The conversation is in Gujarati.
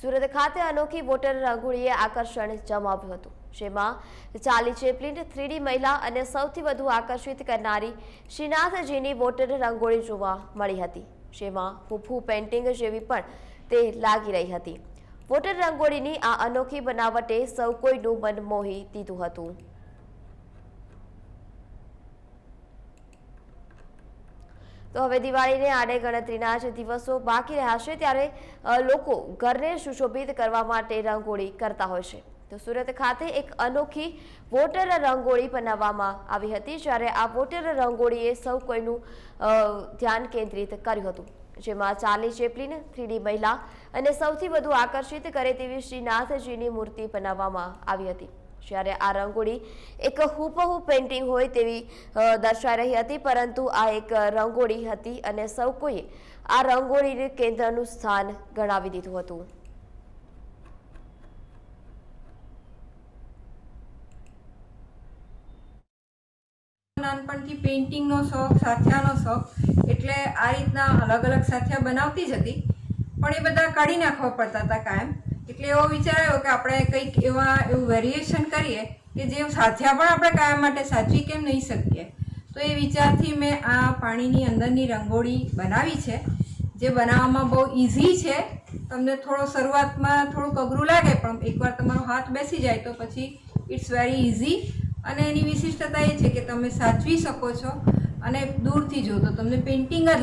સુરત ખાતે અનોખી વોટર રંગોળીએ આકર્ષણ જમાવ્યું હતું. જેમાં ચાલી ચેપલિન થ્રીડી મહિલા અને સૌથી વધુ આકર્ષિત કરનારી શ્રીનાથજીની વોટર રંગોળી જોવા મળી હતી. જેમાં હુફુ પેઇન્ટિંગ જેવી પણ તે લાગી રહી હતી. વોટર રંગોળીની આ અનોખી બનાવટે સૌ કોઈનું મન મોહી દીધું હતું. તો હવે દિવાળીને આડે ગણતરીના જ દિવસો બાકી રહ્યા છે ત્યારે લોકો ઘરને સુશોભિત કરવા માટે રંગોળી કરતા હોય છે. તો સુરત ખાતે એક અનોખી વોટર રંગોળી બનાવવામાં આવી હતી જ્યારે આ વોટર રંગોળીએ સૌ કોઈનું ધ્યાન કેન્દ્રિત કર્યું હતું. જેમાં ચાલી ચેપલિન, થ્રીડી મહિલા અને સૌથી વધુ આકર્ષિત કરે તેવી શ્રીનાથજીની મૂર્તિ બનાવવામાં આવી હતી. જ્યારે આ રંગોળી એક હુબહુ પેઇન્ટિંગ હોય તેવી દર્શાવી રહી હતી, પરંતુ આ એક રંગોળી હતી અને સૌ કોઈએ આ રંગોળીને કેન્દ્રનું સ્થાન ગણાવી દીધું હતું. નાનપણથી પેઇન્ટિંગનો શોખ, સાથિયાનો શોખ, એટલે આ રીતના અલગ અલગ સાથિયા બનાવતી જ હતી. પણ એ બધા કાઢી નાખવા પડતા હતા કાયમ. એટલે એવો વિચાર આવ્યો કે આપણે કંઈક એવા એવું વેરિએશન કરીએ કે જે સાથિયા પણ આપણે કાયમ માટે સાચવી કેમ નહીં શકીએ. તો એ વિચારથી મેં આ પાણીની અંદરની રંગોળી બનાવી છે. જે બનાવવામાં બહુ ઇઝી છે. તમને થોડો શરૂઆતમાં થોડુંક અઘરું લાગે, પણ એકવાર તમારો હાથ બેસી જાય તો પછી ઇટ્સ વેરી ઇઝી અને એની વિશિષ્ટતા એ છે કે તમે સાચવી શકો છો અને દૂરથી જો તો તમને પેઇન્ટિંગ જ